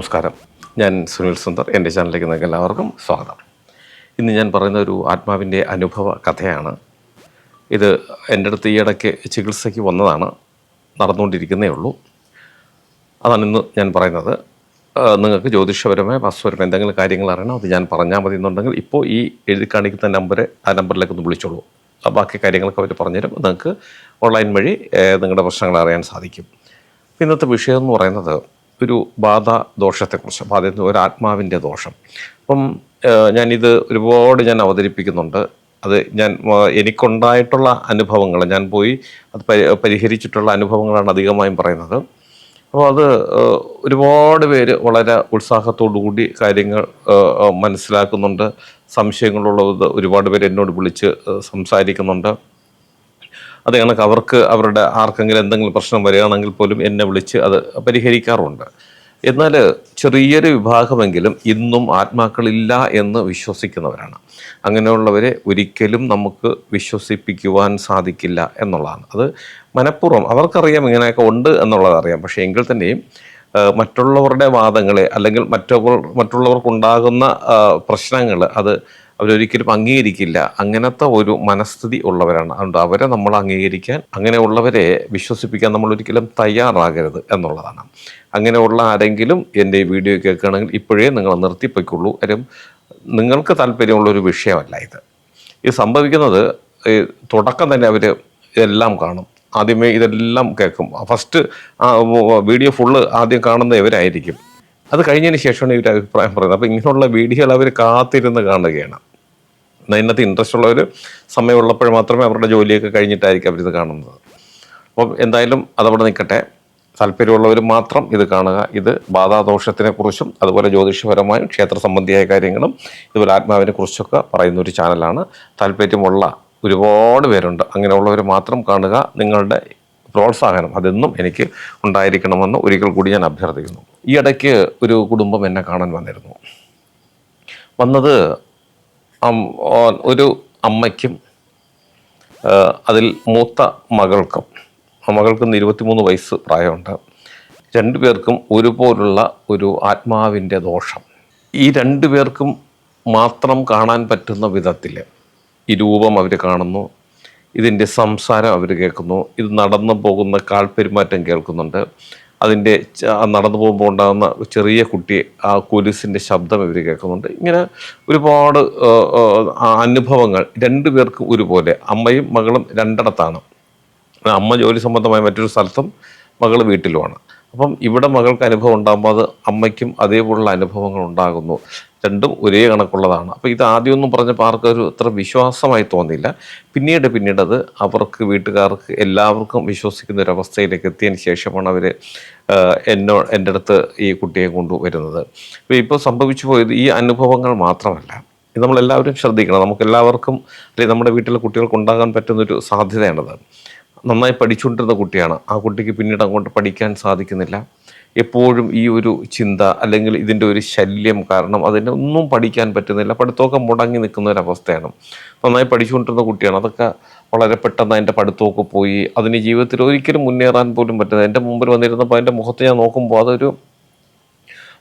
നമസ്കാരം. ഞാൻ സുനിൽ സുന്ദർ. എന്റെ ചാനലിലേക്ക് നിങ്ങൾക്ക് എല്ലാവർക്കും സ്വാഗതം. ഇന്ന് ഞാൻ പറയുന്ന ഒരു ആത്മാവിന്റെ അനുഭവ കഥയാണ്. ഇത് എന്റെ അടുത്ത് ഈ ഇടയ്ക്ക് ചികിത്സയ്ക്ക് വന്നതാണ്. നടന്നുകൊണ്ടിരിക്കുന്നേ ഉള്ളൂ. അതാണ് ഇന്ന് ഞാൻ പറയുന്നത്. നിങ്ങൾക്ക് ജ്യോതിഷപരമായ വസ്തുപരമായ എന്തെങ്കിലും കാര്യങ്ങൾ അറിയണം അത് ഞാൻ പറഞ്ഞാൽ മതി എന്നുണ്ടെങ്കിൽ ഇപ്പോൾ ഈ എഴുതി കാണിക്കുന്ന നമ്പർ ആ നമ്പറിലേക്ക് ഒന്ന് വിളിച്ചോളൂ. ബാക്കി കാര്യങ്ങളൊക്കെ അവർ പറഞ്ഞുതരും. നിങ്ങൾക്ക് ഓൺലൈൻ വഴി നിങ്ങളുടെ പ്രശ്നങ്ങൾ അറിയാൻ സാധിക്കും. ഇന്നത്തെ വിഷയം എന്ന് പറയുന്നത് ഒരു ബാധ ദോഷത്തെക്കുറിച്ച് ബാധ ഒരു ആത്മാവിന്റെ ദോഷം. അപ്പം ഞാനിത് ഒരുപാട് ഞാൻ അവതരിപ്പിക്കുന്നുണ്ട്. അത് ഞാൻ എനിക്കുണ്ടായിട്ടുള്ള അനുഭവങ്ങൾ ഞാൻ പോയി അത് പരി പരിഹരിച്ചിട്ടുള്ള അനുഭവങ്ങളാണ് അധികമായും പറയുന്നത്. അപ്പോൾ അത് ഒരുപാട് പേര് വളരെ കൂടി കാര്യങ്ങൾ മനസ്സിലാക്കുന്നുണ്ട്. സംശയങ്ങളുള്ളത് ഒരുപാട് പേര് എന്നോട് വിളിച്ച് സംസാരിക്കുന്നുണ്ട്. അത് കണക്ക് അവർക്ക് അവരുടെ ആർക്കെങ്കിലും എന്തെങ്കിലും പ്രശ്നം വരികയാണെങ്കിൽ പോലും എന്നെ വിളിച്ച് അത് പരിഹരിക്കാറുണ്ട്. എന്നാൽ ചെറിയൊരു വിഭാഗമെങ്കിലും ഇന്നും ആത്മാക്കളില്ല എന്ന് വിശ്വസിക്കുന്നവരാണ്. അങ്ങനെയുള്ളവരെ ഒരിക്കലും നമുക്ക് വിശ്വസിപ്പിക്കുവാൻ സാധിക്കില്ല എന്നുള്ളതാണ്. അത് മനഃപൂർവം അവർക്കറിയാം ഇങ്ങനെയൊക്കെ ഉണ്ട് എന്നുള്ളത് അറിയാം. പക്ഷേ എങ്കിൽ തന്നെയും മറ്റുള്ളവരുടെ വാദങ്ങളെ അല്ലെങ്കിൽ മറ്റവർ മറ്റുള്ളവർക്കുണ്ടാകുന്ന പ്രശ്നങ്ങൾ അത് അവരൊരിക്കലും അംഗീകരിക്കില്ല. അങ്ങനത്തെ ഒരു മനസ്ഥിതി ഉള്ളവരാണ്. അതുകൊണ്ട് അവരെ നമ്മൾ അംഗീകരിക്കാൻ അങ്ങനെയുള്ളവരെ വിശ്വസിപ്പിക്കാൻ നമ്മൾ ഒരിക്കലും തയ്യാറാകരുത് എന്നുള്ളതാണ്. അങ്ങനെയുള്ള ആരെങ്കിലും എന്റെ ഈ വീഡിയോ കേൾക്കുകയാണെങ്കിൽ ഇപ്പോഴേ നിങ്ങൾ നിർത്തിപ്പോയിക്കുള്ളൂ. കാര്യം നിങ്ങൾക്ക് താല്പര്യമുള്ള ഒരു വിഷയമല്ല ഇത്. ഇത് സംഭവിക്കുന്നത് തുടക്കം തന്നെ അവർ എല്ലാം കാണും. ആദ്യമേ ഇതെല്ലാം കേൾക്കും. ഫസ്റ്റ് വീഡിയോ ഫുള്ള് ആദ്യം കാണുന്ന ഇവരായിരിക്കും. അത് കഴിഞ്ഞതിന് ശേഷമാണ് ഇവർ അഭിപ്രായം പറയുന്നത്. അപ്പോൾ ഇങ്ങനെയുള്ള വീഡിയോകൾ അവർ കാത്തിരുന്ന് കാണുകയാണ്. ഇന്നത്തെ ഇൻട്രസ്റ്റ് ഉള്ളവർ സമയമുള്ളപ്പോൾ മാത്രമേ അവരുടെ ജോലിയൊക്കെ കഴിഞ്ഞിട്ടായിരിക്കും അവരിത് കാണുന്നത്. അപ്പം എന്തായാലും അതവിടെ നിൽക്കട്ടെ. താല്പര്യമുള്ളവർ മാത്രം ഇത് കാണുക. ഇത് ബാധാദോഷത്തിനെക്കുറിച്ചും അതുപോലെ ജ്യോതിഷപരമായും ക്ഷേത്ര സംബന്ധിയായ കാര്യങ്ങളും ഇതുപോലെ ആത്മാവിനെ കുറിച്ചൊക്കെ പറയുന്ന ഒരു ചാനലാണ്. താല്പര്യമുള്ള ഒരുപാട് പേരുണ്ട്. അങ്ങനെയുള്ളവർ മാത്രം കാണുക. നിങ്ങളുടെ പ്രോത്സാഹനം അതെന്നും എനിക്ക് ഉണ്ടായിരിക്കണമെന്ന് ഒരിക്കൽ കൂടി ഞാൻ അഭ്യർത്ഥിക്കുന്നു. ഈ ഇടയ്ക്ക് ഒരു കുടുംബം എന്നെ കാണാൻ വന്നിരുന്നു. വന്നത് ഒരു അമ്മയ്ക്കും അതിൽ മൂത്ത മകൾക്കും ആ മകൾക്ക് ഇരുപത്തിമൂന്ന് വയസ്സ് പ്രായമുണ്ട്. രണ്ടു പേർക്കും ഒരുപോലുള്ള ഒരു ആത്മാവിന്റെ ദോഷം. ഈ രണ്ടു പേർക്കും മാത്രം കാണാൻ പറ്റുന്ന വിധത്തിൽ ഈ രൂപം അവർ കാണുന്നു. ഇതിന്റെ സംസാരം അവർ കേൾക്കുന്നു. ഇത് നടന്നു പോകുന്ന കാൽപ്പെരുമാറ്റം കേൾക്കുന്നുണ്ട്. അതിന്റെ നടന്നു പോകുമ്പോൾ ഉണ്ടാകുന്ന ചെറിയ കുട്ടി ആ കുരിസിന്റെ ശബ്ദം ഇവർ കേൾക്കുന്നുണ്ട്. ഇങ്ങനെ ഒരുപാട് അനുഭവങ്ങൾ രണ്ടു പേർക്കും ഒരുപോലെ. അമ്മയും മകളും രണ്ടിടത്താണ്. അമ്മ ജോലി സംബന്ധമായ മറ്റൊരു സ്ഥലത്തും മകൾ വീട്ടിലുമാണ്. അപ്പം ഇവിടെ മകൾക്ക് അനുഭവം ഉണ്ടാകുമ്പോൾ അത് അമ്മയ്ക്കും അതേപോലുള്ള അനുഭവങ്ങൾ ഉണ്ടാകുന്നു. രണ്ടും ഒരേ കണക്കുള്ളതാണ്. അപ്പോൾ ഇത് ആദ്യമൊന്നും പറഞ്ഞപ്പോൾ ആർക്കൊരു അത്ര വിശ്വാസമായി തോന്നിയില്ല. പിന്നീട് പിന്നീട് അത് അവർക്ക് വീട്ടുകാർക്ക് എല്ലാവർക്കും വിശ്വസിക്കുന്ന ഒരു അവസ്ഥയിലേക്ക് എത്തിയതിന് ശേഷമാണ് അവർ എന്നോ എന്റെ അടുത്ത് ഈ കുട്ടിയെ കൊണ്ടുവരുന്നത്. അപ്പോൾ ഇപ്പോൾ സംഭവിച്ചു പോയത് ഈ അനുഭവങ്ങൾ മാത്രമല്ല. ഇത് നമ്മളെല്ലാവരും ശ്രദ്ധിക്കണം. നമുക്ക് എല്ലാവർക്കും അല്ലെങ്കിൽ നമ്മുടെ വീട്ടിലെ കുട്ടികൾക്ക് ഉണ്ടാകാൻ പറ്റുന്നൊരു സാധ്യതയാണത്. നന്നായി പഠിച്ചുകൊണ്ടിരുന്ന കുട്ടിയാണ്. ആ കുട്ടിക്ക് പിന്നീട് അങ്ങോട്ട് പഠിക്കാൻ സാധിക്കുന്നില്ല. എപ്പോഴും ഈ ഒരു ചിന്ത അല്ലെങ്കിൽ ഇതിന്റെ ഒരു ശല്യം കാരണം അതിനെ ഒന്നും പഠിക്കാൻ പറ്റുന്നില്ല. പഠിത്തമൊക്കെ മുടങ്ങി നിൽക്കുന്ന ഒരു അവസ്ഥയാണ്. നന്നായി പഠിച്ചുകൊണ്ടിരുന്ന കുട്ടിയാണ്. അതൊക്കെ വളരെ പെട്ടെന്ന് അതിന്റെ പഠിത്തമൊക്കെ പോയി. അതിന് ജീവിതത്തിൽ ഒരിക്കലും മുന്നേറാൻ പോലും പറ്റുന്നത് എന്റെ മുമ്പിൽ വന്നിരുന്നപ്പോൾ അതിന്റെ മുഖത്ത് ഞാൻ നോക്കുമ്പോൾ അതൊരു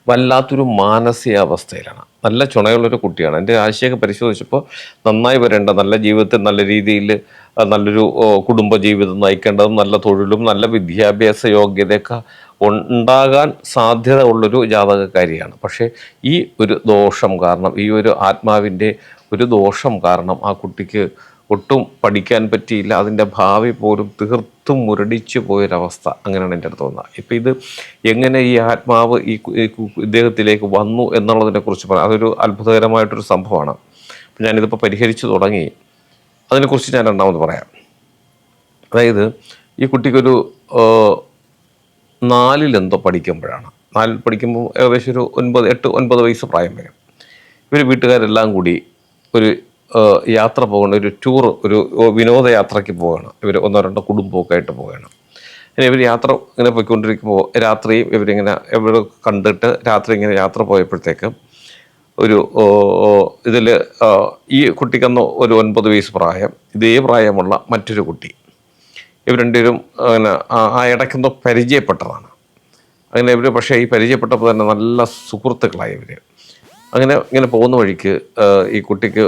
വല്ലാത്തൊരു മാനസികാവസ്ഥയിലാണ് നല്ല ചുണയുള്ളൊരു കുട്ടിയാണ്. എന്റെ ആശയൊക്കെ പരിശോധിച്ചപ്പോൾ നന്നായി വരേണ്ട നല്ല ജീവിതത്തിൽ നല്ല രീതിയിൽ നല്ലൊരു കുടുംബജീവിതം കുടുംബ ജീവിതം നയിക്കേണ്ടതും നല്ല തൊഴിലും നല്ല വിദ്യാഭ്യാസ യോഗ്യതയൊക്കെ ഉണ്ടാകാൻ സാധ്യത ഉള്ളൊരു ജാതകക്കാരിയാണ്. പക്ഷേ ഈ ഒരു ദോഷം കാരണം ഈ ഒരു ആത്മാവിന്റെ ഒരു ദോഷം കാരണം ആ കുട്ടിക്ക് ഒട്ടും പഠിക്കാൻ പറ്റിയില്ല. അതിന്റെ ഭാവി പോലും തീർത്തും മുരടിച്ചു പോയൊരവസ്ഥ അങ്ങനെയാണ് എന്റെ അടുത്ത് വന്നത് ഇപ്പം ഇത് എങ്ങനെ ഈ ആത്മാവ് ഈ ഇദ്ദേഹത്തിലേക്ക് വന്നു എന്നുള്ളതിനെ കുറിച്ച് പറയാം. അതൊരു അത്ഭുതകരമായിട്ടൊരു സംഭവമാണ്. അപ്പം ഞാനിതിപ്പോൾ പരിഹരിച്ചു തുടങ്ങി. അതിനെക്കുറിച്ച് ഞാൻ രണ്ടാമത് പറയാം. അതായത് ഈ കുട്ടിക്കൊരു നാലിലെന്തോ പഠിക്കുമ്പോഴാണ്. നാലിൽ പഠിക്കുമ്പോൾ ഏകദേശം ഒരു ഒൻപത് എട്ട് ഒൻപത് വയസ്സ് പ്രായം വരും. ഇവർ വീട്ടുകാരെല്ലാം കൂടി ഒരു യാത്ര പോകണം. ഒരു ടൂർ ഒരു വിനോദയാത്രയ്ക്ക് പോവുകയാണ് ഇവർ ഒന്നോ രണ്ടോ കുടുംബമൊക്കെ ആയിട്ട് പോവുകയാണ് ഇനി ഇവർ യാത്ര ഇങ്ങനെ പോയിക്കൊണ്ടിരിക്കുമ്പോൾ രാത്രിയും ഇവരിങ്ങനെ എവിടെ കണ്ടിട്ട് രാത്രി ഇങ്ങനെ യാത്ര പോയപ്പോഴത്തേക്ക് ഒരു ഇതിൽ ഈ കുട്ടിക്കന്ന് ഒരു ഒൻപത് വയസ്സ് പ്രായം ഇതേ പ്രായമുള്ള മറ്റൊരു കുട്ടി. ഇവർ രണ്ടുപേരും അങ്ങനെ ആ- ഇടയ്ക്കൊന്നും പരിചയപ്പെട്ടതാണ്. അങ്ങനെ ഇവർ പക്ഷേ ഈ പരിചയപ്പെട്ടപ്പോൾ തന്നെ നല്ല സുഹൃത്തുക്കളായി ഇവർ അങ്ങനെ ഇങ്ങനെ പോകുന്ന വഴിക്ക് ഈ കുട്ടിക്ക്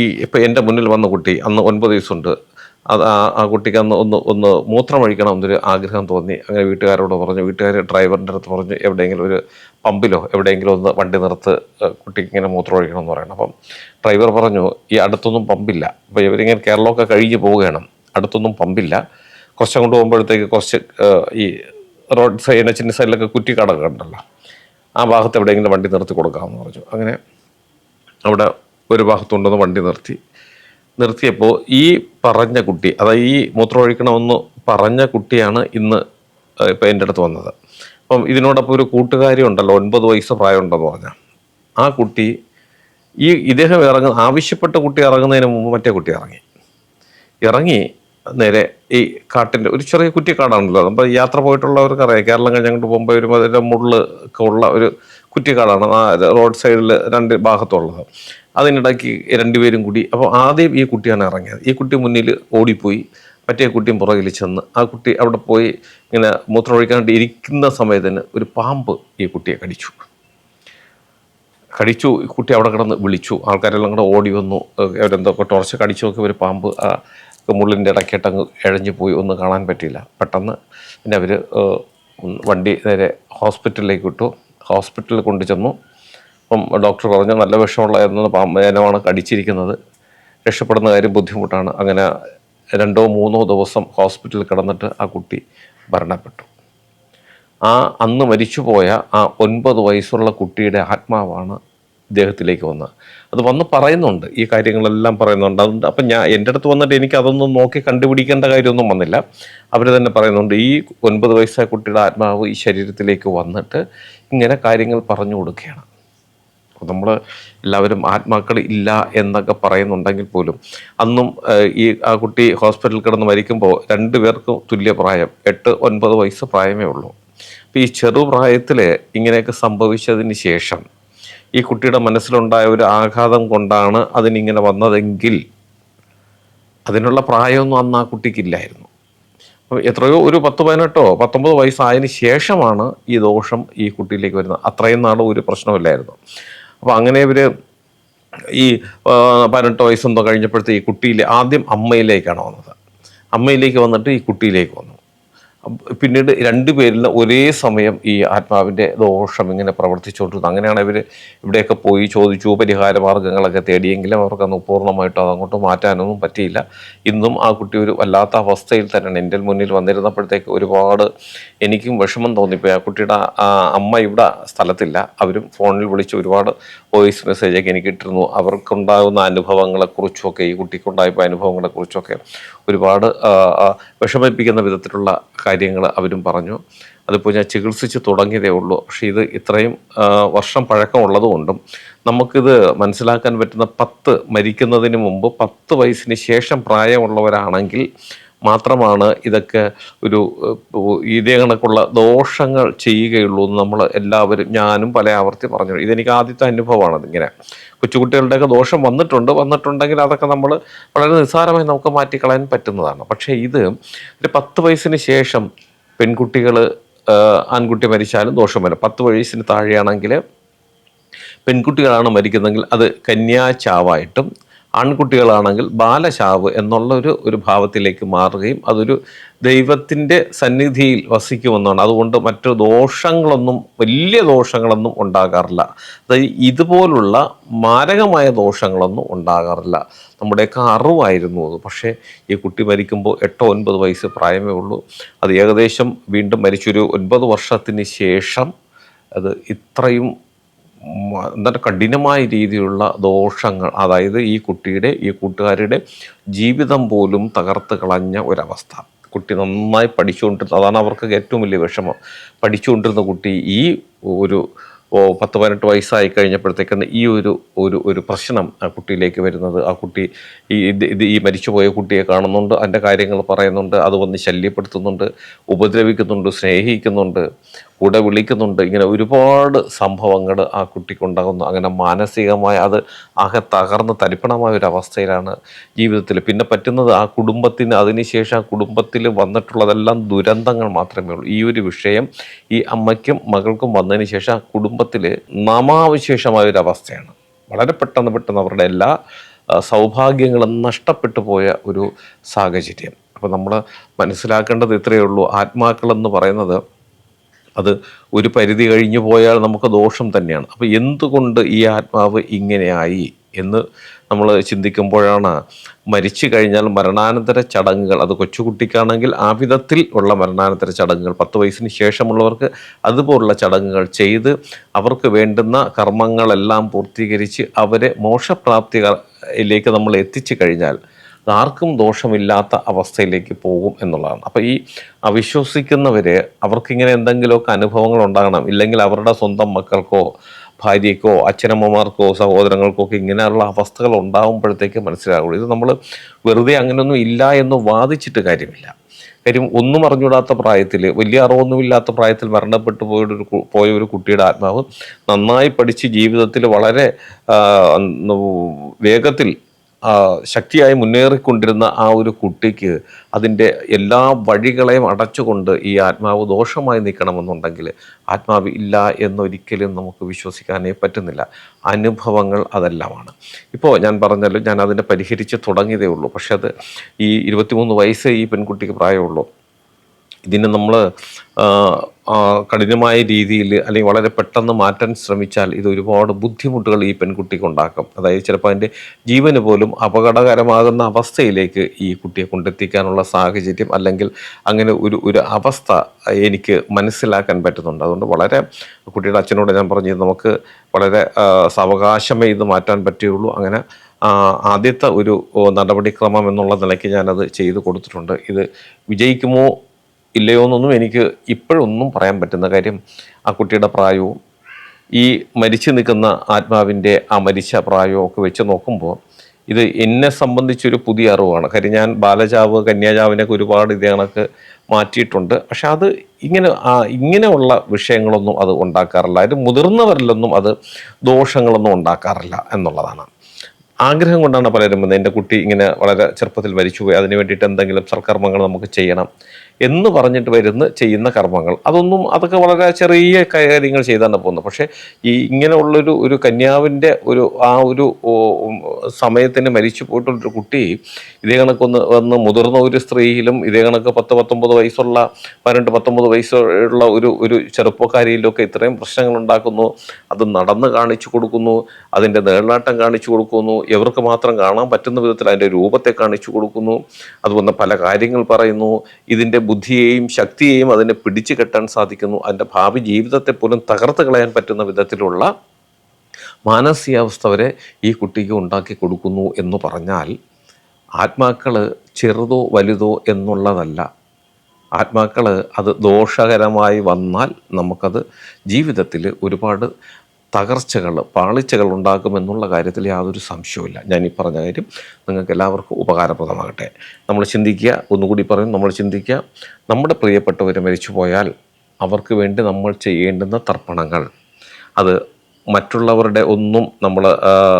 ഈ ഇപ്പം എന്റെ മുന്നിൽ വന്ന കുട്ടി അന്ന് ഒൻപത് വയസ്സുണ്ട്. അത് ആ ആ കുട്ടിക്ക് അന്ന് ഒന്ന് ഒന്ന് മൂത്രം ഒഴിക്കണം എന്നൊരു ആഗ്രഹം തോന്നി. അങ്ങനെ വീട്ടുകാരോട് പറഞ്ഞു വീട്ടുകാർ ഡ്രൈവറിന്റെ അടുത്ത് പറഞ്ഞു എവിടെയെങ്കിലും ഒരു പമ്പിലോ എവിടെയെങ്കിലും ഒന്ന് വണ്ടി നിർത്ത് കുട്ടിക്ക് ഇങ്ങനെ മൂത്രം ഒഴിക്കണം എന്ന് പറയണം. അപ്പം ഡ്രൈവർ പറഞ്ഞു ഈ അടുത്തൊന്നും പമ്പില്ല. അപ്പോൾ ഇവരിങ്ങനെ കേരളമൊക്കെ കഴിഞ്ഞ് പോവുകയാണ്. അടുത്തൊന്നും പമ്പില്ല. കുറച്ചങ്ങോട്ട് പോകുമ്പോഴത്തേക്ക് കുറച്ച് ഈ റോഡ് സൈഡ് ചിന്ന സൈഡിലൊക്കെ കുറ്റി ആ ഭാഗത്ത് എവിടെയെങ്കിലും വണ്ടി നിർത്തി കൊടുക്കാമെന്ന് പറഞ്ഞു. അങ്ങനെ അവിടെ ഒരു ഭാഗത്തുണ്ടെന്ന് വണ്ടി നിർത്തി. നിർത്തിയപ്പോൾ ഈ പറഞ്ഞ കുട്ടി അതായത് ഈ മൂത്രമൊഴിക്കണമെന്ന് പറഞ്ഞ കുട്ടിയാണ് ഇന്ന് ഇപ്പം എന്റെ അടുത്ത് വന്നത്. അപ്പം ഇതിനോടൊപ്പം ഒരു കൂട്ടുകാരി ഉണ്ടല്ലോ ഒൻപത് വയസ്സ് പ്രായമുണ്ടെന്ന് പറഞ്ഞാൽ ആ കുട്ടി ഈ ഇദ്ദേഹം ഇറങ്ങുന്ന ആവശ്യപ്പെട്ട കുട്ടി ഇറങ്ങുന്നതിന് മുമ്പ് മറ്റേ കുട്ടി ഇറങ്ങി. ഇറങ്ങി നേരെ ഈ കാട്ടിന്റെ ഒരു ചെറിയ കുറ്റിക്കാടാണല്ലോ നമ്മൾ യാത്ര പോയിട്ടുള്ളവർക്ക് അറിയാം കേരളം കഴിഞ്ഞ് അങ്ങോട്ട് പോകുമ്പോൾ വരുമ്പോൾ അതിന്റെ മുള്ള ഒക്കെ ഉള്ള ഒരു കുറ്റിക്കാടാണ് ആ റോഡ് സൈഡിൽ രണ്ട് ഭാഗത്തുള്ളത്. അതിനിടയ്ക്ക് രണ്ടുപേരും കൂടി. അപ്പോൾ ആദ്യം ഈ കുട്ടിയാണ് ഇറങ്ങിയത്. ഈ കുട്ടി മുന്നിൽ ഓടിപ്പോയി. മറ്റേ കുട്ടിയും പുറകിൽ ചെന്ന് ആ കുട്ടി അവിടെ പോയി ഇങ്ങനെ മൂത്രമൊഴിക്കാണ്ട് ഇരിക്കുന്ന സമയത്തിന് ഒരു പാമ്പ് ഈ കുട്ടിയെ കടിച്ചു. കടിച്ചു. കുട്ടി അവിടെ കിടന്ന് വിളിച്ചു. ആൾക്കാരെല്ലാം കൂടെ ഓടി വന്നു. അവരെന്തൊക്കെ ടോർച്ച് കടിച്ചു നോക്കി ഒരു പാമ്പ്. ആ മുള്ളിന്റെ ഇടയ്ക്കിട്ട് അങ്ങ് ഇഴഞ്ഞു പോയി. ഒന്നും കാണാൻ പറ്റിയില്ല. പെട്ടെന്ന് പിന്നെ അവർ വണ്ടി നേരെ ഹോസ്പിറ്റലിലേക്ക് വിട്ടു. ഹോസ്പിറ്റലിൽ കൊണ്ടു ചെന്നു. അപ്പം ഡോക്ടർ പറഞ്ഞു നല്ല വിഷമുള്ളതായിരുന്നു പാമ്പേനമാണ് കടിച്ചിരിക്കുന്നത്. രക്ഷപ്പെടുന്ന കാര്യം ബുദ്ധിമുട്ടാണ്. അങ്ങനെ രണ്ടോ മൂന്നോ ദിവസം ഹോസ്പിറ്റലിൽ കിടന്നിട്ട് ആ കുട്ടി മരണപ്പെട്ടു. ആ അന്ന് മരിച്ചുപോയ ആ ഒൻപത് വയസ്സുള്ള കുട്ടിയുടെ ആത്മാവാണ് ഇദ്ദേഹത്തിലേക്ക് വന്ന്. അത് വന്ന് പറയുന്നുണ്ട്. ഈ കാര്യങ്ങളെല്ലാം പറയുന്നുണ്ട്. അതുകൊണ്ട് അപ്പം ഞാൻ എന്റെ അടുത്ത് വന്നിട്ട് എനിക്ക് അതൊന്നും നോക്കി കണ്ടുപിടിക്കേണ്ട കാര്യമൊന്നും വന്നില്ല. അവർ തന്നെ പറയുന്നുണ്ട് ഈ ഒൻപത് വയസ്സായ കുട്ടിയുടെ ആത്മാവ് ഈ ശരീരത്തിലേക്ക് വന്നിട്ട് ഇങ്ങനെ കാര്യങ്ങൾ പറഞ്ഞു കൊടുക്കുകയാണ്. അപ്പോൾ നമ്മൾ എല്ലാവരും ആത്മാക്കൾ ഇല്ല എന്നൊക്കെ പറയുന്നുണ്ടെങ്കിൽ പോലും അന്നും ഈ ആ കുട്ടി ഹോസ്പിറ്റലിൽ കിടന്ന് മരിക്കുമ്പോൾ രണ്ടു പേർക്കും തുല്യ പ്രായം എട്ട് ഒൻപത് വയസ്സ് പ്രായമേ ഉള്ളൂ. അപ്പോൾ ഈ ചെറുപ്രായത്തിൽ ഇങ്ങനെയൊക്കെ സംഭവിച്ചതിന് ശേഷം ഈ കുട്ടിയുടെ മനസ്സിലുണ്ടായ ഒരു ആഘാതം കൊണ്ടാണ് അതിനിങ്ങനെ വന്നതെങ്കിൽ അതിനുള്ള പ്രായമൊന്നും അന്ന് ആ കുട്ടിക്കില്ലായിരുന്നു. എത്രയോ ഒരു പത്ത് പതിനെട്ടോ പത്തൊമ്പത് വയസ്സായതിനു ശേഷമാണ് ഈ ദോഷം ഈ കുട്ടിയിലേക്ക് വരുന്നത്. അത്രയും നാളും ഒരു പ്രശ്നമില്ലായിരുന്നു. അപ്പോൾ അങ്ങനെ ഇവർ ഈ പതിനെട്ട് വയസ്സെന്തോ കഴിഞ്ഞപ്പോഴത്തെ ഈ കുട്ടിയിൽ ആദ്യം അമ്മയിലേക്കാണ് വന്നത്. അമ്മയിലേക്ക് വന്നിട്ട് ഈ കുട്ടിയിലേക്ക് വന്നു. അപ്പ- രണ്ടു പേരിൽ ഒരേ സമയം ഈ ആത്മാവിന്റെ ദോഷം ഇങ്ങനെ പ്രവർത്തിച്ചുകൊണ്ടിരുന്നു. അങ്ങനെയാണ് ഇവർ ഇവിടെയൊക്കെ പോയി ചോദിച്ചു പരിഹാര മാർഗങ്ങളൊക്കെ തേടിയെങ്കിലും അവർക്കൊന്നും പൂർണമായിട്ടും അതങ്ങോട്ട് മാറ്റാനൊന്നും പറ്റിയില്ല. ഇന്നും ആ കുട്ടി ഒരു വല്ലാത്ത അവസ്ഥയിൽ തന്നെയാണ്. എന്റെ മുന്നിൽ വന്നിരുന്നപ്പോഴത്തേക്ക് ഒരുപാട് എനിക്കും വിഷമം തോന്നിപ്പോയി. ആ കുട്ടിയുടെ അമ്മ ഇവിടെ സ്ഥലത്തില്ല. അവരും ഫോണിൽ വിളിച്ച് ഒരുപാട് വോയിസ് മെസ്സേജൊക്കെ എനിക്ക് ഇട്ടിരുന്നു. അവർക്കുണ്ടാകുന്ന അനുഭവങ്ങളെക്കുറിച്ചൊക്കെ ഈ കുട്ടിക്കുണ്ടായപ്പോൾ അനുഭവങ്ങളെക്കുറിച്ചൊക്കെ ഒരുപാട് വിഷമിപ്പിക്കുന്ന വിധത്തിലുള്ള കാര്യങ്ങൾ അവരും പറഞ്ഞു. അതിപ്പോൾ ഞാൻ ചികിത്സിച്ച് തുടങ്ങിയതേ ഉള്ളൂ. പക്ഷേ ഇത് ഇത്രയും വർഷം പഴക്കമുള്ളതുകൊണ്ടും നമുക്കിത് മനസ്സിലാക്കാൻ പറ്റുന്ന പത്ത് മരിക്കുന്നതിന് മുമ്പ് പത്ത് വയസ്സിന് ശേഷം പ്രായമുള്ളവരാണെങ്കിൽ മാത്രമാണ് ഇതൊക്കെ ഒരു ഇതേ കണക്കുള്ള ദോഷങ്ങൾ ചെയ്യുകയുള്ളൂ എന്ന് നമ്മൾ എല്ലാവരും ഞാനും പല ആവർത്തി പറഞ്ഞു. ഇതെനിക്ക് ആദ്യത്തെ അനുഭവമാണ് ഇങ്ങനെ. കൊച്ചുകുട്ടികളുടെയൊക്കെ ദോഷം വന്നിട്ടുണ്ട്. വന്നിട്ടുണ്ടെങ്കിൽ അതൊക്കെ നമ്മൾ വളരെ നിസ്സാരമായി നമുക്ക് മാറ്റിക്കളയാൻ പറ്റുന്നതാണ്. പക്ഷേ ഇത് ഒരു പത്ത് വയസ്സിന് ശേഷം പെൺകുട്ടികൾ ആൺകുട്ടി മരിച്ചാലും ദോഷം വരും. പത്ത് വയസ്സിന് താഴെയാണെങ്കിൽ പെൺകുട്ടികളാണ് മരിക്കുന്നതെങ്കിൽ അത് കന്യാചാവായിട്ടും ആൺകുട്ടികളാണെങ്കിൽ ബാലശാവ് എന്നുള്ള ഒരു ഒരു ഭാവത്തിലേക്ക് മാറുകയും അതൊരു ദൈവത്തിന്റെ സന്നിധിയിൽ വസിക്കുമെന്നാണ്. അതുകൊണ്ട് മറ്റു ദോഷങ്ങളൊന്നും വലിയ ദോഷങ്ങളൊന്നും ഉണ്ടാകാറില്ല. അതായത് ഇതുപോലുള്ള മാരകമായ ദോഷങ്ങളൊന്നും ഉണ്ടാകാറില്ല. നമ്മുടെയൊക്കെ അറിവായിരുന്നു അത്. പക്ഷേ ഈ കുട്ടി മരിക്കുമ്പോൾ എട്ടോ ഒൻപത് വയസ്സ് പ്രായമേ ഉള്ളൂ. അത് ഏകദേശം വീണ്ടും മരിച്ചൊരു ഒൻപത് വർഷത്തിന് ശേഷം അത് ഇത്രയും എന്താണ് കഠിനമായ രീതിയിലുള്ള ദോഷങ്ങൾ അതായത് ഈ കുട്ടിയുടെ ഈ കൂട്ടുകാരുടെ ജീവിതം പോലും തകർത്ത് കളഞ്ഞ ഒരവസ്ഥ. കുട്ടി നന്നായി പഠിച്ചുകൊണ്ടിരുന്ന അതാണ് അവർക്ക് ഏറ്റവും വലിയ വിഷമം. പഠിച്ചുകൊണ്ടിരുന്ന കുട്ടി ഈ ഒരു പത്ത് പതിനെട്ട് വയസ്സായി കഴിഞ്ഞപ്പോഴത്തേക്കാണ് ഈ ഒരു ഒരു ഒരു പ്രശ്നം ആ കുട്ടിയിലേക്ക് വരുന്നത്. ആ കുട്ടി ഈ ഇത് ഈ മരിച്ചുപോയ കുട്ടിയെ കാണുന്നുണ്ട് അതിന്റെ കാര്യങ്ങൾ പറയുന്നുണ്ട് അത് വന്ന് ശല്യപ്പെടുത്തുന്നുണ്ട് ഉപദ്രവിക്കുന്നുണ്ട് സ്നേഹിക്കുന്നുണ്ട്. കൂടെ വിളിക്കുന്നുണ്ട്. ഇങ്ങനെ ഒരുപാട് സംഭവങ്ങൾ ആ കുട്ടിക്കുണ്ടാകുന്നു അങ്ങനെ മാനസികമായി അത് ആകെ തകർന്ന് തരിപ്പണമായ ഒരു അവസ്ഥയിലാണ് ജീവിതത്തിൽ. പിന്നെ പറ്റുന്നത് ആ കുടുംബത്തിന് അതിനുശേഷം ആ കുടുംബത്തിൽ വന്നിട്ടുള്ളതെല്ലാം ദുരന്തങ്ങൾ മാത്രമേ ഉള്ളൂ. ഈ ഒരു വിഷയം ഈ അമ്മയ്ക്കും മകൾക്കും വന്നതിന് ശേഷം ആ കുടുംബത്തിൽ നാമാവിശേഷമായ ഒരു അവസ്ഥയാണ്. വളരെ പെട്ടെന്ന് പെട്ടെന്ന് അവരുടെ എല്ലാ സൗഭാഗ്യങ്ങളും നഷ്ടപ്പെട്ടു പോയ ഒരു സാഹചര്യം. അപ്പോൾ നമ്മൾ മനസ്സിലാക്കേണ്ടത് ഇത്രയേ ഉള്ളൂ. ആത്മാക്കളെന്ന് പറയുന്നത് അത് ഒരു പരിധി കഴിഞ്ഞു പോയാൽ നമുക്ക് ദോഷം തന്നെയാണ്. അപ്പോൾ എന്തുകൊണ്ട് ഈ ആത്മാവ് ഇങ്ങനെയായി എന്ന് നമ്മൾ ചിന്തിക്കുമ്പോഴാണ് മരിച്ചു കഴിഞ്ഞാൽ മരണാനന്തര ചടങ്ങുകൾ അത് കൊച്ചുകുട്ടിക്കാണെങ്കിൽ ആ വിധത്തിൽ ഉള്ള മരണാനന്തര ചടങ്ങുകൾ പത്ത് വയസ്സിന് ശേഷമുള്ളവർക്ക് അതുപോലുള്ള ചടങ്ങുകൾ ചെയ്ത് അവർക്ക് വേണ്ടുന്ന കർമ്മങ്ങളെല്ലാം പൂർത്തീകരിച്ച് അവരെ മോക്ഷപ്രാപ്തിയിലേക്ക് നമ്മൾ എത്തിച്ചു കഴിഞ്ഞാൽ ആർക്കും ദോഷമില്ലാത്ത അവസ്ഥയിലേക്ക് പോകും എന്നുള്ളതാണ്. അപ്പോൾ ഈ അവിശ്വസിക്കുന്നവര് അവർക്കിങ്ങനെ എന്തെങ്കിലുമൊക്കെ അനുഭവങ്ങൾ ഉണ്ടാകണം. ഇല്ലെങ്കിൽ അവരുടെ സ്വന്തം മക്കൾക്കോ ഭാര്യയ്ക്കോ അച്ഛനമ്മമാർക്കോ സഹോദരങ്ങൾക്കോ ഒക്കെ ഇങ്ങനെയുള്ള അവസ്ഥകൾ ഉണ്ടാകുമ്പോഴത്തേക്ക് മനസ്സിലാകുള്ളൂ. ഇത് നമ്മൾ വെറുതെ അങ്ങനെയൊന്നും ഇല്ല എന്ന് വാദിച്ചിട്ട് കാര്യമില്ല. കാര്യം ഒന്നും അറിഞ്ഞൂടാത്ത പ്രായത്തിൽ വലിയ അറിവൊന്നുമില്ലാത്ത പ്രായത്തിൽ മരണപ്പെട്ടു പോയൊരു പോയ ഒരു കുട്ടിയുടെ ആത്മാവ് നന്നായി പഠിച്ച് ജീവിതത്തിൽ വളരെ വേഗത്തിൽ ശക്തിയായി മുന്നേറിക്കൊണ്ടിരുന്ന ആ ഒരു കുട്ടിക്ക് അതിന്റെ എല്ലാ വഴികളെയും അടച്ചുകൊണ്ട് ഈ ആത്മാവ് ദോഷമായി നിൽക്കണമെന്നുണ്ടെങ്കിൽ ആത്മാവ് ഇല്ല എന്നൊരിക്കലും നമുക്ക് വിശ്വസിക്കാനേ പറ്റുന്നില്ല. അനുഭവങ്ങൾ അതെല്ലാമാണ്. ഇപ്പോൾ ഞാൻ പറഞ്ഞല്ലോ ഞാൻ അതിനെ പരിഹരിച്ച് തുടങ്ങിയതേ ഉള്ളൂ. പക്ഷെ അത് ഈ ഇരുപത്തിമൂന്ന് വയസ്സേ ഈ പെൺകുട്ടിക്ക് പ്രായമുള്ളൂ. ഇതിന് നമ്മൾ കഠിനമായ രീതിയിൽ അല്ലെങ്കിൽ വളരെ പെട്ടെന്ന് മാറ്റാൻ ശ്രമിച്ചാൽ ഇത് ഒരുപാട് ബുദ്ധിമുട്ടുകൾ ഈ പെൺകുട്ടിക്ക് ഉണ്ടാക്കും. അതായത് ചിലപ്പോൾ അതിന്റെ ജീവന് പോലും അപകടകരമാകുന്ന അവസ്ഥയിലേക്ക് ഈ കുട്ടിയെ കൊണ്ടെത്തിക്കാനുള്ള സാഹചര്യം അല്ലെങ്കിൽ അങ്ങനെ ഒരു ഒരു അവസ്ഥ എനിക്ക് മനസ്സിലാക്കാൻ പറ്റുന്നുണ്ട്. അതുകൊണ്ട് വളരെ കുട്ടിയുടെ അച്ഛനോട് ഞാൻ പറഞ്ഞു നമുക്ക് വളരെ സാവകാശമേ ഇത് മാറ്റാൻ പറ്റുകയുള്ളൂ. അങ്ങനെ ആദ്യത്തെ ഒരു നടപടിക്രമം എന്നുള്ള നിലയ്ക്ക് ഞാനത് ചെയ്തു കൊടുത്തിട്ടുണ്ട്. ഇത് വിജയിക്കുമോ ഇല്ലയോ എന്നൊന്നും എനിക്ക് ഇപ്പോഴൊന്നും പറയാൻ പറ്റുന്ന കാര്യം ആ കുട്ടിയുടെ പ്രായവും ഈ മരിച്ചു നിൽക്കുന്ന ആത്മാവിന്റെ ആ മരിച്ച പ്രായവും ഒക്കെ വെച്ച് നോക്കുമ്പോൾ ഇത് എന്നെ സംബന്ധിച്ചൊരു പുതിയ അറിവാണ്. കാര്യം ഞാൻ ബാലചാവ് കന്യാചാവിനൊക്കെ ഒരുപാട് ഇതേ കണക്ക് മാറ്റിയിട്ടുണ്ട്. പക്ഷെ അത് ഇങ്ങനെ ഇങ്ങനെയുള്ള വിഷയങ്ങളൊന്നും അത് ഉണ്ടാക്കാറില്ല. അത് മുതിർന്നവരിലൊന്നും അത് ദോഷങ്ങളൊന്നും ഉണ്ടാക്കാറില്ല എന്നുള്ളതാണ്. ആഗ്രഹം കൊണ്ടാണ് പലരും എന്റെ കുട്ടി ഇങ്ങനെ വളരെ ചെറുപ്പത്തിൽ മരിച്ചുപോയി. അതിന് വേണ്ടിയിട്ട് എന്തെങ്കിലും സൽക്കർമ്മങ്ങൾ നമുക്ക് ചെയ്യണം. എന്ന് പറഞ്ഞിട്ട് വരുന്ന ചെയ്യുന്ന കർമ്മങ്ങൾ. അതൊന്നും അതൊക്കെ വളരെ ചെറിയ കാര്യങ്ങൾ ചെയ്താണ് പോകുന്നത്. പക്ഷേ ഈ ഇങ്ങനെയുള്ളൊരു ഒരു കന്യാവിന്റെ ഒരു ആ ഒരു സമയത്തിന് മരിച്ചു പോയിട്ടുള്ളൊരു കുട്ടി ഇതേ കണക്കൊന്ന് വന്ന് മുതിർന്ന ഒരു സ്ത്രീയിലും ഇതേ കണക്ക് പത്ത് പത്തൊമ്പത് വയസ്സുള്ള പതിനെട്ട് പത്തൊമ്പത് വയസ്സുള്ള ഒരു ഒരു ചെറുപ്പക്കാരിയിലൊക്കെ ഇത്രയും പ്രശ്നങ്ങൾ ഉണ്ടാക്കുന്നു. അത് നടന്ന് കാണിച്ചു കൊടുക്കുന്നു. അതിന്റെ നേളാട്ടം കാണിച്ചു കൊടുക്കുന്നു. എവർക്ക് മാത്രം കാണാൻ പറ്റുന്ന വിധത്തിൽ അതിന്റെ രൂപത്തെ കാണിച്ചു കൊടുക്കുന്നു. അതുപോലെ പല കാര്യങ്ങൾ പറയുന്നു. ഇതിന്റെ ബുദ്ധിയെയും ശക്തിയെയും അതിനെ പിടിച്ചു കെട്ടാൻ സാധിക്കുന്നു. അതിന്റെ ഭാവി ജീവിതത്തെ പോലും തകർത്ത് കളയാൻ പറ്റുന്ന വിധത്തിലുള്ള മാനസികാവസ്ഥ വരെ ഈ കുട്ടിക്ക് ഉണ്ടാക്കി കൊടുക്കുന്നു എന്ന് പറഞ്ഞാൽ ആത്മാക്കൾ ചെറുതോ വലുതോ എന്നുള്ളതല്ല. ആത്മാക്കൾ അത് ദോഷകരമായി വന്നാൽ നമുക്കത് ജീവിതത്തിൽ ഒരുപാട് തകർച്ചകൾ പാളിച്ചകൾ ഉണ്ടാക്കുമെന്നുള്ള കാര്യത്തിൽ യാതൊരു സംശയവുമില്ല. ഞാൻ ഈ പറഞ്ഞ കാര്യം നിങ്ങൾക്ക് എല്ലാവർക്കും ഉപകാരപ്രദമാകട്ടെ. നമ്മൾ ചിന്തിക്കുക ഒന്നുകൂടി പറയും നമ്മൾ ചിന്തിക്കുക. നമ്മുടെ പ്രിയപ്പെട്ടവർ മരിച്ചു പോയാൽ അവർക്ക് വേണ്ടി നമ്മൾ ചെയ്യേണ്ടുന്ന തർപ്പണങ്ങൾ. അത് മറ്റുള്ളവരുടെ ഒന്നും നമ്മൾ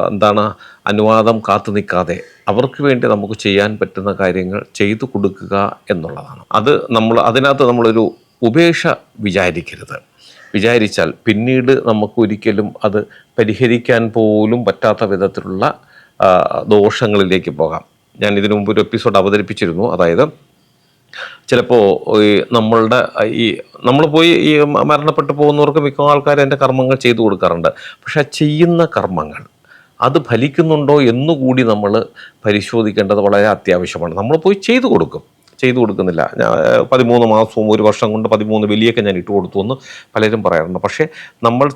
എന്താണ് അനുവാദം കാത്തു നിൽക്കാതെ അവർക്ക് വേണ്ടി നമുക്ക് ചെയ്യാൻ പറ്റുന്ന കാര്യങ്ങൾ ചെയ്തു കൊടുക്കുക എന്നുള്ളതാണ്. അത് നമ്മൾ അതിനകത്ത് നമ്മളൊരു ഉപേക്ഷ വിചാരിക്കരുത്. വിചാരിച്ചാൽ പിന്നീട് നമുക്ക് ഒരിക്കലും അത് പരിഹരിക്കാൻ പോലും പറ്റാത്ത വിധത്തിലുള്ള ദോഷങ്ങളിലേക്ക് പോകാം. ഞാൻ ഇതിനു മുമ്പ് ഒരു എപ്പിസോഡ് അവതരിപ്പിച്ചിരുന്നു. അതായത് ചിലപ്പോൾ ഈ നമ്മളുടെ ഈ നമ്മൾ പോയി ഈ മരണപ്പെട്ടു പോകുന്നവർക്ക് മിക്ക ആൾക്കാർ എന്റെ കർമ്മങ്ങൾ ചെയ്തു കൊടുക്കാറുണ്ട്. പക്ഷേ ചെയ്യുന്ന കർമ്മങ്ങൾ അത് ഫലിക്കുന്നുണ്ടോ എന്നുകൂടി നമ്മൾ പരിശോധിക്കേണ്ടത് വളരെ അത്യാവശ്യമാണ്. നമ്മൾ പോയി ചെയ്തു കൊടുക്കും. ചെയ്തു കൊടുക്കുന്നില്ല. പതിമൂന്ന് മാസവും ഒരു വർഷം കൊണ്ട് പതിമൂന്ന് ബലിയൊക്കെ ഞാൻ ഇട്ട് കൊടുത്തു എന്ന് പലരും പറയാറുണ്ട്. പക്ഷേ നമ്മൾ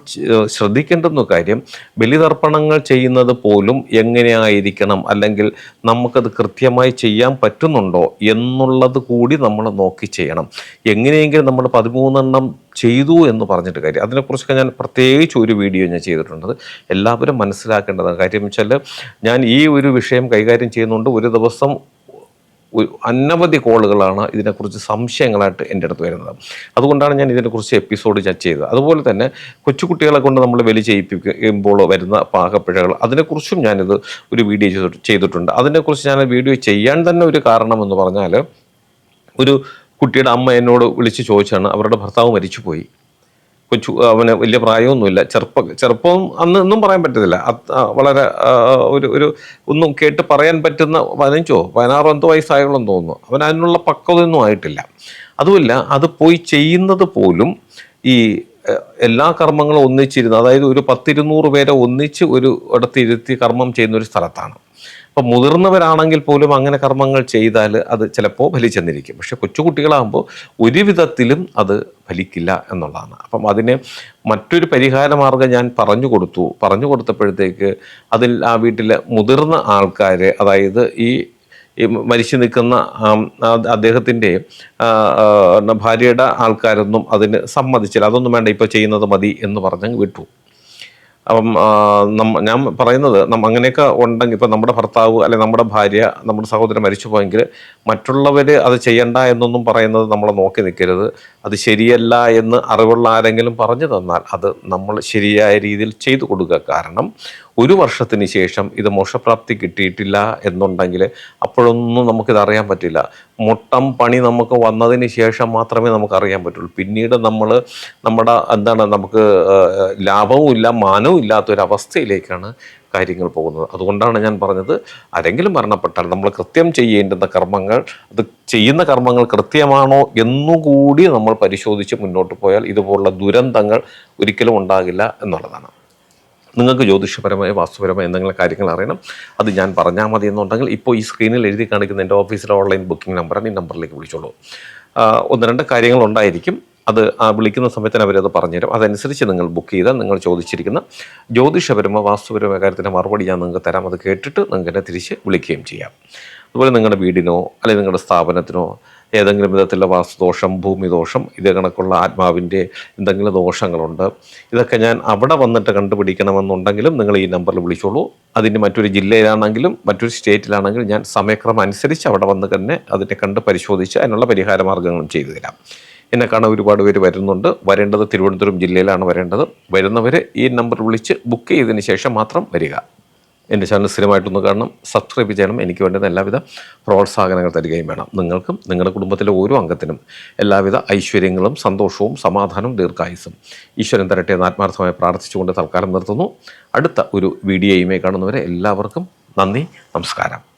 ശ്രദ്ധിക്കേണ്ടുന്ന കാര്യം ബലിതർപ്പണങ്ങൾ ചെയ്യുന്നത് പോലും എങ്ങനെയായിരിക്കണം? അല്ലെങ്കിൽ നമുക്കത് കൃത്യമായി ചെയ്യാൻ പറ്റുന്നുണ്ടോ എന്നുള്ളത് കൂടി നമ്മൾ നോക്കി ചെയ്യണം. എങ്ങനെയെങ്കിലും നമ്മൾ പതിമൂന്നെണ്ണം ചെയ്തു എന്ന് പറഞ്ഞിട്ട് കാര്യം. അതിനെക്കുറിച്ചൊക്കെ ഞാൻ പ്രത്യേകിച്ച് ഒരു വീഡിയോ ഞാൻ ചെയ്തിട്ടുണ്ട്. എല്ലാവരും മനസ്സിലാക്കേണ്ടതാണ്. കാര്യം വെച്ചാൽ ഞാൻ ഈ ഒരു വിഷയം കൈകാര്യം ചെയ്യുന്നുണ്ട്. ഒരു ദിവസം അനവധി കോളുകളാണ് ഇതിനെക്കുറിച്ച് സംശയങ്ങളായിട്ട് എന്റെ അടുത്ത് വരുന്നത്. അതുകൊണ്ടാണ് ഞാൻ ഇതിനെക്കുറിച്ച് എപ്പിസോഡ് ചർച്ച ചെയ്തത്. അതുപോലെ തന്നെ കൊച്ചുകുട്ടികളെ കൊണ്ട് നമ്മൾ വലി ചെയ്യിപ്പിക്കുമ്പോൾ വരുന്ന പാകപ്പിഴകൾ അതിനെക്കുറിച്ചും ഞാനിത് ഒരു വീഡിയോ ചെയ്തിട്ട് ചെയ്തിട്ടുണ്ട്. അതിനെക്കുറിച്ച് ഞാൻ വീഡിയോ ചെയ്യാൻ തന്നെ ഒരു കാരണമെന്ന് പറഞ്ഞാൽ ഒരു കുട്ടിയുടെ അമ്മ എന്നോട് വിളിച്ച് ചോദിച്ചാണ് അവരുടെ ഭർത്താവ് മരിച്ചുപോയി. കൊച്ചു അവന് വലിയ പ്രായമൊന്നുമില്ല. ചെറുപ്പ ചെറുപ്പം അന്ന് ഒന്നും പറയാൻ പറ്റത്തില്ല. വളരെ ഒരു ഒരു ഒന്നും കേട്ട് പറയാൻ പറ്റുന്ന പതിനഞ്ചോ പതിനാറോ എന്തോ വയസ്സായോളം തോന്നുന്നു. അവൻ അതിനുള്ള പക്വതയൊന്നും ആയിട്ടില്ല. അതുമല്ല അത് പോയി ചെയ്യുന്നത് പോലും ഈ എല്ലാ കർമ്മങ്ങളും ഒന്നിച്ചിരുന്ന് അതായത് ഒരു പത്തിരുന്നൂറ് പേരെ ഒന്നിച്ച് ഒരു ഇടത്തിരുത്തി കർമ്മം ചെയ്യുന്ന ഒരു സ്ഥലത്താണ്. അപ്പം മുതിർന്നവരാണെങ്കിൽ പോലും അങ്ങനെ കർമ്മങ്ങൾ ചെയ്താൽ അത് ചിലപ്പോൾ ഫലിച്ചെന്നിരിക്കും. പക്ഷെ കൊച്ചുകുട്ടികളാകുമ്പോൾ ഒരു വിധത്തിലും അത് ഫലിക്കില്ല എന്നുള്ളതാണ്. അപ്പം അതിന് മറ്റൊരു പരിഹാര മാർഗം ഞാൻ പറഞ്ഞു കൊടുത്തു. പറഞ്ഞു കൊടുത്തപ്പോഴത്തേക്ക് അതിൽ ആ വീട്ടിലെ മുതിർന്ന ആൾക്കാർ അതായത് ഈ മരിച്ചു നിൽക്കുന്ന അദ്ദേഹത്തിന്റെ ഭാര്യയുടെ ആൾക്കാരൊന്നും അതിന് സമ്മതിച്ചില്ല. അതൊന്നും വേണ്ട ഇപ്പോൾ ചെയ്യുന്നത് മതി എന്ന് പറഞ്ഞങ്ങ് വിട്ടു. അപ്പം ഞാൻ പറയുന്നത് നമ്മ അങ്ങനെയൊക്കെ ഉണ്ടെങ്കിൽ ഇപ്പം നമ്മുടെ ഭർത്താവ് അല്ലെങ്കിൽ നമ്മുടെ ഭാര്യ നമ്മുടെ സഹോദരൻ മരിച്ചു പോയെങ്കിൽ മറ്റുള്ളവർ അത് ചെയ്യണ്ട എന്നൊന്നും പറയുന്നത് നമ്മളെ നോക്കി നിൽക്കരുത്. അത് ശരിയല്ല എന്ന് അറിവുള്ള ആരെങ്കിലും പറഞ്ഞു തന്നാൽ അത് നമ്മൾ ശരിയായ രീതിയിൽ ചെയ്തു കൊടുക്കുക. കാരണം ഒരു വർഷത്തിന് ശേഷം ഇത് മോശപ്രാപ്തി കിട്ടിയിട്ടില്ല എന്നുണ്ടെങ്കിൽ അപ്പോഴൊന്നും നമുക്കിത് അറിയാൻ പറ്റില്ല. മുട്ടം പണി നമുക്ക് വന്നതിന് ശേഷം മാത്രമേ നമുക്ക് അറിയാൻ പറ്റുള്ളൂ. പിന്നീട് നമ്മൾ നമ്മുടെ എന്താണ് നമുക്ക് ലാഭവും ഇല്ല മാനവും ഇല്ലാത്തൊരവസ്ഥയിലേക്കാണ് കാര്യങ്ങൾ പോകുന്നത്. അതുകൊണ്ടാണ് ഞാൻ പറഞ്ഞത് ആരെങ്കിലും മരണപ്പെട്ടാൽ നമ്മൾ കൃത്യം ചെയ്യേണ്ടുന്ന കർമ്മങ്ങൾ അത് ചെയ്യുന്ന കർമ്മങ്ങൾ കൃത്യമാണോ എന്നുകൂടി നമ്മൾ പരിശോധിച്ച് മുന്നോട്ട് പോയാൽ ഇതുപോലുള്ള ദുരന്തങ്ങൾ ഒരിക്കലും ഉണ്ടാകില്ല എന്നുള്ളതാണ്. നിങ്ങൾക്ക് ജ്യോതിഷപരമായ വാസ്തുപരമായ എന്തെങ്കിലും കാര്യങ്ങൾ അറിയണം അത് ഞാൻ പറഞ്ഞാൽ മതി എന്നുണ്ടെങ്കിൽ ഇപ്പോൾ ഈ സ്ക്രീനിൽ എഴുതി കാണിക്കുന്ന എന്റെ ഓഫീസിലെ ഓൺലൈൻ ബുക്കിംഗ് നമ്പറാണ് ഈ നമ്പറിലേക്ക് വിളിച്ചോളൂ. ഒന്ന് രണ്ട് കാര്യങ്ങളുണ്ടായിരിക്കും അത് ആ വിളിക്കുന്ന സമയത്തിന് അവരത് പറഞ്ഞുതരും. അതനുസരിച്ച് നിങ്ങൾ ബുക്ക് ചെയ്താൽ നിങ്ങൾ ചോദിച്ചിരിക്കുന്ന ജ്യോതിഷപരമോ വാസ്തുപരമോ കാര്യത്തിന്റെ മറുപടി ഞാൻ നിങ്ങൾക്ക് തരാം. അത് കേട്ടിട്ട് നിങ്ങൾക്ക് എന്നെ തിരിച്ച് വിളിക്കുകയും ചെയ്യാം. അതുപോലെ നിങ്ങളുടെ വീടിനോ അല്ലെങ്കിൽ നിങ്ങളുടെ സ്ഥാപനത്തിനോ ഏതെങ്കിലും വിധത്തിലുള്ള വാസ്തുദോഷം ഭൂമിദോഷം ഇതേ കണക്കുള്ള ആത്മാവിന്റെ എന്തെങ്കിലും ദോഷങ്ങളുണ്ട്. ഇതൊക്കെ ഞാൻ അവിടെ വന്നിട്ട് കണ്ടുപിടിക്കണമെന്നുണ്ടെങ്കിലും നിങ്ങൾ ഈ നമ്പറിൽ വിളിച്ചോളൂ. അതിന് മറ്റൊരു ജില്ലയിലാണെങ്കിലും മറ്റൊരു സ്റ്റേറ്റിലാണെങ്കിലും ഞാൻ സമയക്രമം അനുസരിച്ച് അവിടെ വന്ന് തന്നെ അതിനെ കണ്ട് പരിശോധിച്ച് അതിനുള്ള പരിഹാര മാർഗങ്ങളും ചെയ്തു തരാം. എന്നെ കാണാൻ ഒരുപാട് പേര് വരുന്നുണ്ട്. വരേണ്ടത് തിരുവനന്തപുരം ജില്ലയിലാണ് വരേണ്ടത്. വരുന്നവർ ഈ നമ്പർ വിളിച്ച് ബുക്ക് ചെയ്തതിന് ശേഷം മാത്രം വരിക. എന്റെ ചാനൽ സ്ഥിരമായിട്ടൊന്ന് കാണണം. സബ്സ്ക്രൈബ് ചെയ്യണം. എനിക്ക് വേണ്ടുന്ന എല്ലാവിധ പ്രോത്സാഹനങ്ങൾ തരികയും വേണം. നിങ്ങൾക്കും നിങ്ങളുടെ കുടുംബത്തിലെ ഓരോ അംഗത്തിനും എല്ലാവിധ ഐശ്വര്യങ്ങളും സന്തോഷവും സമാധാനവും ദീർഘായുസും ഈശ്വരൻ തരട്ടെ എന്ന് ആത്മാർത്ഥമായി പ്രാർത്ഥിച്ചുകൊണ്ട് തൽക്കാലം നിർത്തുന്നു. അടുത്ത ഒരു വീഡിയോയുമായി കാണുന്നവരെ എല്ലാവർക്കും നന്ദി നമസ്കാരം.